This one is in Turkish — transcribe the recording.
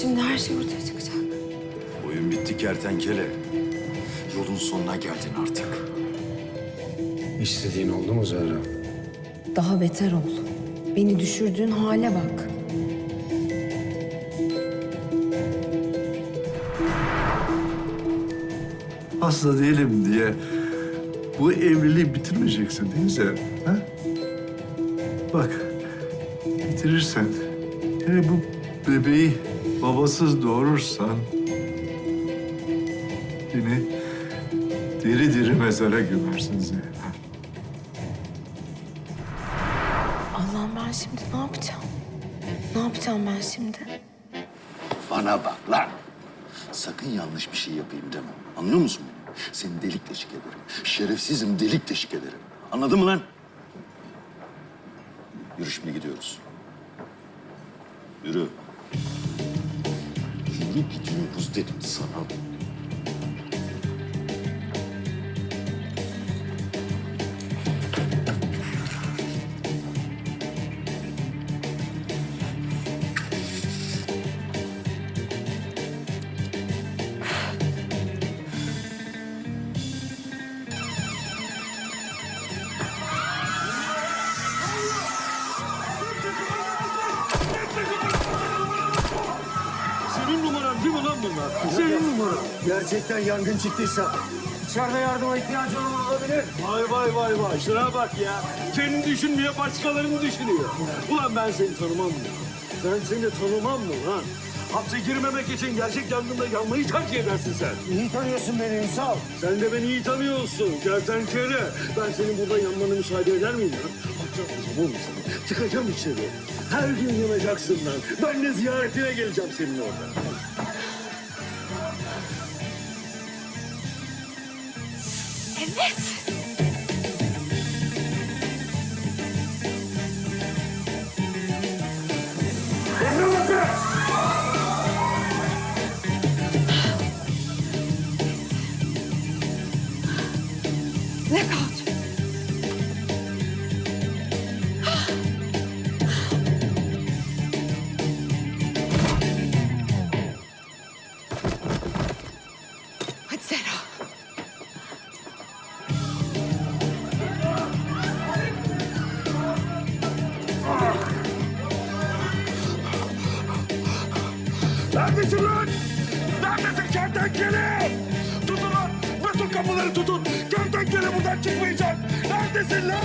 şimdi her şey ortaya çıkacak. Oyun bitti kertenkele. Yolun sonuna geldin artık. İstediğin oldu mu Zehra? Daha beter ol. Beni düşürdüğün hale bak. Hasta değilim diye bu evliliği bitirmeyeceksin değil mi Zehra? Ha? Bak, bitirirsen hele bu bebeği babasız doğurursan... ...beni diri diri mezara gömersin Zeynep. Allah'ım ben şimdi ne yapacağım? Ne yapacağım ben şimdi? Bana bak lan. Sakın yanlış bir şey yapayım deme. Anlıyor musun beni? Seni delik deşik ederim. Şerefsizim delik deşik ederim. Anladın mı lan? Yürü şimdi gidiyoruz. Yürü. Yürü gidiyoruz dedim sana. Senin numaran değil mi lan bunlar? Senin numaran. Gerçekten yangın çıktıysa içeride yardıma ihtiyacı olan olabilir. Vay vay vay vay. Şuna bak ya. Kendini düşünmüyor, başkalarını düşünüyor. Ulan ben seni tanımam mı? Ben seni tanımam mı lan? Hapse girmemek için gerçek yangında yanmayı tercih edersin sen. İyi tanıyorsun beni Ünsal. Sen de beni iyi tanıyorsun. Kertenkele. Ben senin burada yanmana müsaade eder miyim? Hatta tamam mı sana? Çıkacağım içeri. Her gün yanacaksın lan. Ben de ziyaretine geleceğim senin orada. Blackout. Neredesin lan? Neredesin kertenkele? Tutun lan! Bütün kapıları tutun! Kertenkele buradan çıkmayacak! Neredesin lan?